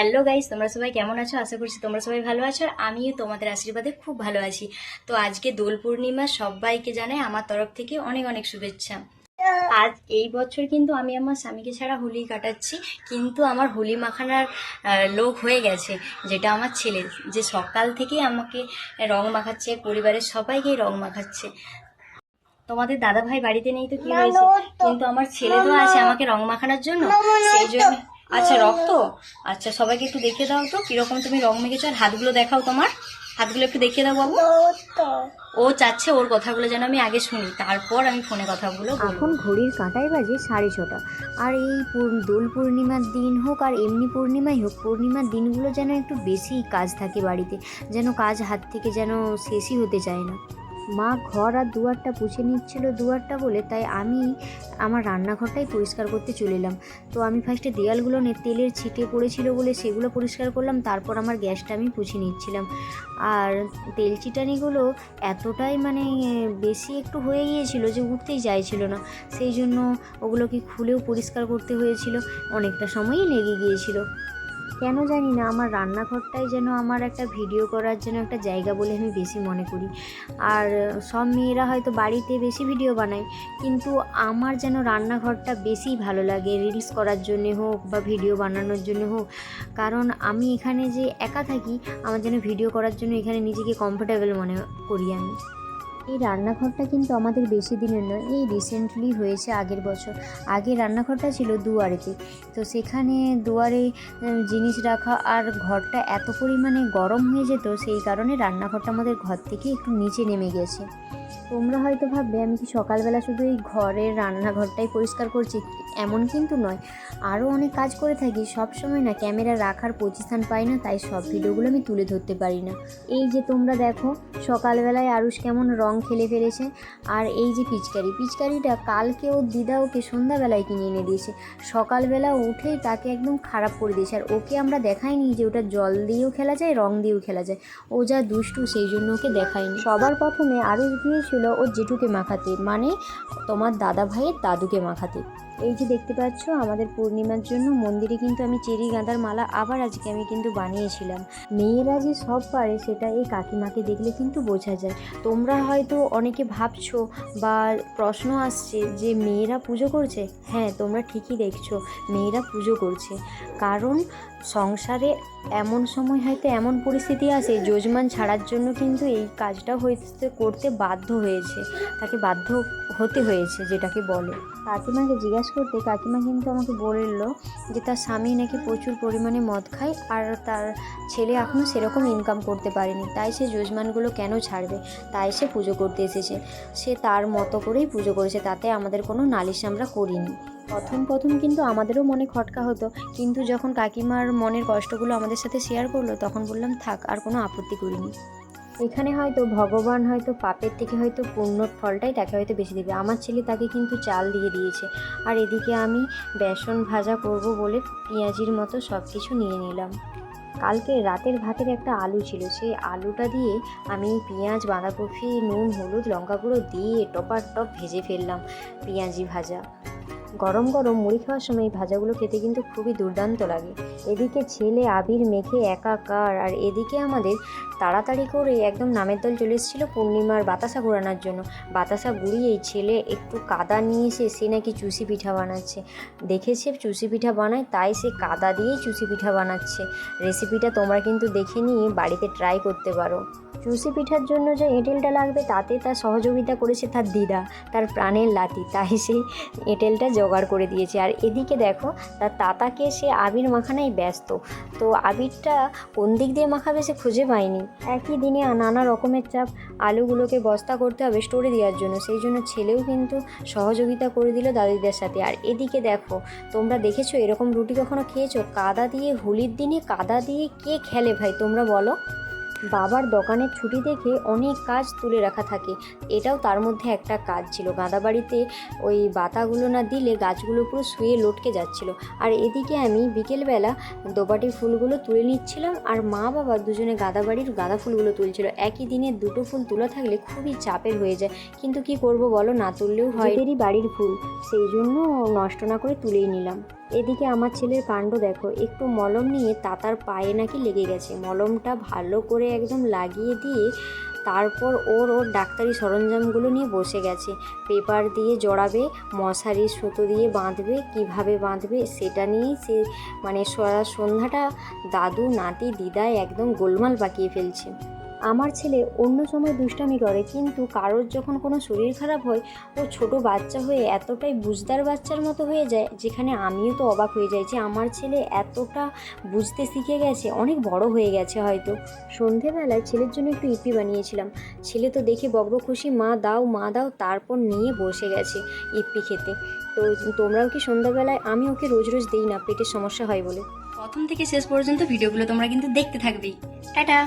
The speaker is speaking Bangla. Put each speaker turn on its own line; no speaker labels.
হ্যালো গাইস তোমরা সবাই কেমন আছো? আশা করছি তোমরা সবাই ভালো আছো আর আমিও তোমাদের আশীর্বাদে খুব ভালো আছি। তো আজকে দোল পূর্ণিমা সবাইকে জানাই আমার তরফ থেকে অনেক অনেক শুভেচ্ছা। আজ এই বছর কিন্তু আমি আমার স্বামীকে ছাড়া হোলি কাটাচ্ছি কিন্তু আমার হোলি মাখানোর লোক হয়ে গেছে যেটা আমার ছেলে যে সকাল থেকেই আমাকে রং মাখাচ্ছে পরিবারের সবাইকেই রং মাখাচ্ছে। তোমাদের দাদা ভাই বাড়িতে নেই তো কি হয়েছে? কিন্তু আমার ছেলে তো আছে আমাকে রং মাখানোর জন্য সেই জন্য আচ্ছা রক্ত? আচ্ছা সবাইকে একটু দেখিয়ে দাও তো, কীরকম তুমি রং মেখেছো আর হাতগুলো দেখাও তোমার। হাতগুলো একটু দেখিয়ে দাও বাবু ও চাচ্ছে ওর কথাগুলো যেন আমি আগে শুনি, তারপর আমি ফোনে কথাগুলো
এখন ঘড়ির কাঁটায় বাজে সাড়ে ছটা। আর এই দোল পূর্ণিমার দিন হোক আর এমনি পূর্ণিমাই হোক, পূর্ণিমার দিনগুলো যেন একটু বেশি কাজ থাকে বাড়িতে, যেন কাজ হাত থেকে যেন শেষই হতে চায় না। মা ঘর আর দুয়ারটা পুছে নিচ্ছিল দুয়ারটা বলে তাই আমি আমার রান্নাঘরটাই পরিষ্কার করতে চলে এলাম। তো আমি ফার্স্টে দেয়ালগুলো তেলের ছিটে পড়েছিল বলে সেগুলো পরিষ্কার করলাম, তারপর আমার গ্যাসটা আমি পুছে নিচ্ছিলাম। আর তেল চিটানিগুলো এতটাই মানে বেশি একটু হয়ে গিয়েছিল যে উঠতেই চাইছিল না। সেই জন্য ওগুলোকে খুলেও পরিষ্কার করতে হয়েছিল, অনেকটা সময়ই লেগে গিয়েছিল। কেন জানি না, আমার রান্নাঘরটাই যেন আমার একটা ভিডিও করার জন্য একটা জায়গা বলে আমি বেশি মনে করি। আর সব মেয়েরা হয়তো বাড়িতে বেশি ভিডিও বানায়, কিন্তু আমার যেন রান্নাঘরটা বেশি ভালো লাগে রিলস করার জন্যে হোক বা ভিডিও বানানোর জন্য হোক। কারণ আমি এখানে যে একা থাকি, আমার যেন ভিডিও করার জন্য এখানে নিজেকে কমফোর্টেবল মনে করি আমি। এই রান্নাঘরটা কিন্তু আমাদের বেশি দিনের নয়, এই রিসেন্টলি হয়েছে আগের বছর। আগে রান্নাঘরটা ছিল দুয়ারেতে। তো সেখানে দুয়ারে জিনিস রাখা আর ঘরটা এত পরিমাণে গরম হয়ে যেত, সেই কারণে রান্নাঘরটা আমাদের ঘর থেকে একটু নিচে নেমে গেছে। তোমরা হয়তো ভাববে, আমি কি সকালবেলা শুধু এই ঘরের রান্নাঘরটাই পরিষ্কার করছি? এমন কিন্তু নয়। আরও অনেক কাজ করে থাকি। সব সময় না ক্যামেরা রাখার পজিশান পাই না, তাই সব ভিডিওগুলো আমি তুলে ধরতে পারি না। এই যে তোমরা দেখো, সকালবেলায় আরুষ কেমন রং খেলে ফেলেছে। আর এই যে পিচকারি, পিচকারিটা কালকে ওর দিদা ওকে সন্ধ্যাবেলায় কিনে এনে দিয়েছে। সকালবেলা উঠেই তাকে একদম খারাপ করে দিয়েছে। আর ওকে আমরা দেখাইনি যে ওটা জল দিয়েও খেলা যায়, রং দিয়েও খেলা যায়। ও যা দুষ্টু, সেই জন্য ওকে দেখাইনি। সবার প্রথমে আরুষ গিয়েছিল ওর জেঠুকে মাখাতে মানে তোমার দাদা ভাইয়ের দাদুকে মাখাতে। এই যে দেখতে পাচ্ছ, আমাদের পূর্ণিমার জন্য মন্দিরে কিন্তু আমি চেরি গাঁদার মালা আবার আজকে আমি কিন্তু বানিয়েছিলাম। মেয়েরা যে সব পারে সেটা এই কাকিমাকে দেখলে কিন্তু বোঝা যায়। তোমরা হয়তো অনেকে ভাবছ বা প্রশ্ন আসছে যে মেয়েরা পুজো করছে? হ্যাঁ তোমরা ঠিকই দেখছ, মেয়েরা পুজো করছে। কারণ সংসারে এমন সময় হয়তো এমন পরিস্থিতি আসে, যজমান ছাড়ার জন্য কিন্তু এই কাজটা হইতে, করতে বাধ্য হয়েছে। তাকে বাধ্য হতে হয়েছে যেটাকে বলে। কাকিমাকে জিজ্ঞাসা করতে, কাকিমা কিন্তু আমাকে বলল যে তার স্বামী নাকি প্রচুর পরিমাণে মদ খায় আর তার ছেলে এখনও সেরকম ইনকাম করতে পারেনি। তাই সে যজমানগুলো কেন ছাড়বে? তাই সে পুজো করতে এসেছে। সে তার মতো করেই পুজো করেছে, তাতে আমাদের কোনো নালিশ আমরা করিনি। প্রথম প্রথম কিন্তু আমাদেরও মনে খটকা হতো, কিন্তু যখন কাকিমার মনের কষ্টগুলো আমাদের সাথে শেয়ার করল, তখন বললাম, থাক, আর কোনো আপত্তি করিনি। এখানে হয়তো ভগবান হয়তো পাপের থেকে হয়তো পুণ্যর ফলটাই তাকে হয়তো বেশি দেবে। আমার ছেলে তাকে কিন্তু চাল দিয়ে দিয়েছে। আর এদিকে আমি বেসন ভাজা করব বলে পেঁয়াজির মতো সব কিছু নিয়ে নিলাম। কালকে রাতের ভাতের একটা আলু ছিল। সেই আলুটা দিয়ে আমি পেঁয়াজ, বাঁধাকপি, নুন, হলুদ, লঙ্কা গুঁড়ো দিয়ে টপার টপ ভেজে ফেললাম পেঁয়াজি ভাজা। গরম গরম মুড়ি খাওয়ার সময় এই ভাজাগুলো খেতে কিন্তু খুবই দুর্দান্ত লাগে। এদিকে ছেলে আবির মেখে একাকার, আর এদিকে আমাদের তাড়াতাড়ি করে একদম নামের দল চলে এসেছিল পূর্ণিমার বাতাসা ঘোরানোর জন্য। বাতাসা ঘুরিয়েই ছেলে একটু কাদা নিয়ে এসে সে নাকি চুষি পিঠা বানাচ্ছে। দেখেছে চুষি পিঠা বানায়, তাই সে কাদা দিয়েই চুষি পিঠা বানাচ্ছে। রেসিপিটা তোমরা কিন্তু দেখে নিয়ে বাড়িতে ট্রাই করতে পারো। চুষি পিঠার জন্য যে এঁটেলটা লাগবে, তাতে তার সহযোগিতা করেছে তার দিদা, তার প্রাণের লাতি। তাই সেই এঁটেলটা জোগাড় করে দিয়েছে। আর এদিকে দেখো, তার তাতাকে সে আবির মাখানায় ব্যস্ত। তো আবিরটা কোন দিক দিয়ে মাখাবে সে খুঁজে পায়নি। একই দিনে নানা রকমের চাপ, আলুগুলোকে বস্তা করতে হবে স্টোরে দেওয়ার জন্য। সেই জন্য ছেলেও কিন্তু সহযোগিতা করে দিল দাদিদের সাথে। আর এদিকে দেখো, তোমরা দেখেছ এরকম রুটি কখনো খেয়েছো? কাদা দিয়ে, হোলির দিনে কাদা দিয়ে কে খেলে ভাই, তোমরা বলো। বাবার দোকানের ছুটি দেখে অনেক কাজ তুলে রাখা থাকে। এটাও তার মধ্যে একটা কাজ ছিল। গাঁদা বাড়িতে ওই বাতাগুলো না দিলে গাছগুলো পুরো শুয়ে লটকে যাচ্ছিল। আর এদিকে আমি বিকেলবেলা দোপাটি ফুলগুলো তুলে নিচ্ছিলাম আর মা বাবা দুজনে গাঁদা বাড়ির গাঁদা ফুলগুলো তুলছিল। একই দিনে দুটো ফুল তোলা থাকলে খুবই চাপের হয়ে যায়। কিন্তু কি করব বলো? না তুললেও হয়। বাড়ির ফুল। সেই জন্য নষ্ট না করে তুলেই নিলাম। এদিকে আমার ছেলের কাণ্ড দেখো, একটু মলম নিয়ে তাতার পায়ে নাকি লেগে গেছে। মলমটা ভালো করে একদম লাগিয়ে দিয়ে তারপর ওর ওর ডাক্তারি সরঞ্জামগুলো নিয়ে বসে গেছে। পেপার দিয়ে জড়াবে মশারি সুতো দিয়ে বাঁধবে, কীভাবে বাঁধবে সেটা নিয়েই সে মানে সন্ধ্যাটা দাদু, নাতি দিদায় একদম গোলমাল পাকিয়ে ফেলছে। আমার ছেলে অন্য সময় দুষ্টামি করে, কিন্তু কারোর যখন কোনো শরীর খারাপ হয়, ও ছোট বাচ্চা হয়ে এতটাই বুঝদার বাচ্চার মতো হয়ে যায়, যেখানে আমিও তো অবাক হয়ে যাই যে আমার ছেলে এতটা বুঝতে শিখে গেছে, অনেক বড় হয়ে গেছে হয়তো। সন্ধেবেলায় ছেলের জন্য একটু ইপি বানিয়েছিলাম। ছেলে তো দেখে বকব খুশি, মা দাও মা দাও, তারপর নিয়ে বসে গেছে ইপি খেতে। তো তোমরাও কি সন্ধ্যাবেলায়, আমি ওকে রোজ রোজ দিই না, পেটের সমস্যা হয় বলে।
প্রথম থেকে শেষ পর্যন্ত ভিডিওগুলো তোমরা কিন্তু দেখতে থাকবেই। টাটা!